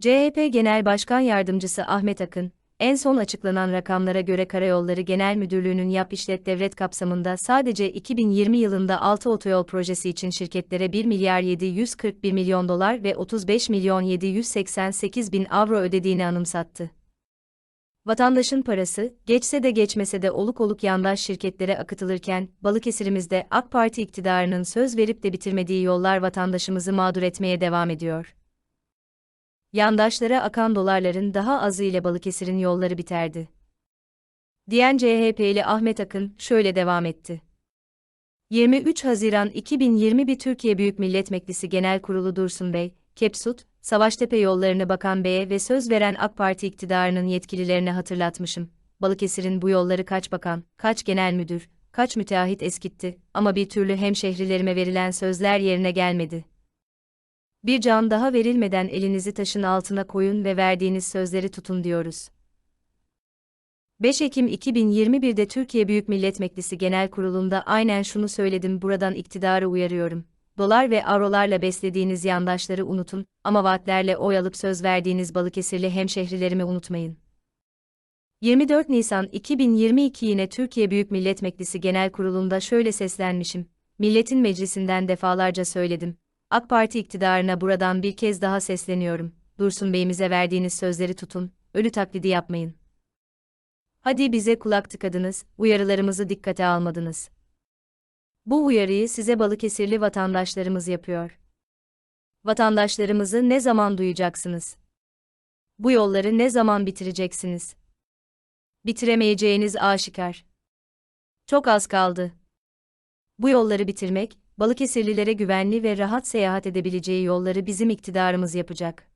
CHP Genel Başkan Yardımcısı Ahmet Akın, en son açıklanan rakamlara göre Karayolları Genel Müdürlüğü'nün yap işlet devlet kapsamında sadece 2020 yılında 6 otoyol projesi için şirketlere 1 milyar 741 milyon dolar ve 35 milyon 788 bin avro ödediğini anımsattı. Vatandaşın parası, geçse de geçmese de oluk oluk yandaş şirketlere akıtılırken, Balıkesir'imizde AK Parti iktidarının söz verip de bitirmediği yollar vatandaşımızı mağdur etmeye devam ediyor. Yandaşlara akan dolarların daha azı ile Balıkesir'in yolları biterdi. Diyen CHP'li Ahmet Akın şöyle devam etti. 23 Haziran 2021 Türkiye Büyük Millet Meclisi Genel Kurulu Dursun Bey, Kepsut, Savaştepe yollarını Bakan Bey'e ve söz veren AK Parti iktidarının yetkililerine hatırlatmışım. Balıkesir'in bu yolları kaç bakan, kaç genel müdür, kaç müteahhit eskitti ama bir türlü hemşehrilerime verilen sözler yerine gelmedi. Bir can daha verilmeden elinizi taşın altına koyun ve verdiğiniz sözleri tutun diyoruz. 5 Ekim 2021'de Türkiye Büyük Millet Meclisi Genel Kurulu'nda aynen şunu söyledim buradan iktidarı uyarıyorum. Dolar ve avrolarla beslediğiniz yandaşları unutun ama vaatlerle oy alıp söz verdiğiniz Balıkesirli hemşehrilerimi unutmayın. 24 Nisan 2022 yine Türkiye Büyük Millet Meclisi Genel Kurulu'nda şöyle seslenmişim. Milletin meclisinden defalarca söyledim. AK Parti iktidarına buradan bir kez daha sesleniyorum. Dursun Bey'imize verdiğiniz sözleri tutun, ölü taklidi yapmayın. Hadi bize kulak tıkadınız, uyarılarımızı dikkate almadınız. Bu uyarıyı size Balıkesirli vatandaşlarımız yapıyor. Vatandaşlarımızı ne zaman duyacaksınız? Bu yolları ne zaman bitireceksiniz? Bitiremeyeceğiniz aşikar. Çok az kaldı. Bu yolları bitirmek, Balıkesirlilere güvenli ve rahat seyahat edebileceği yolları bizim iktidarımız yapacak.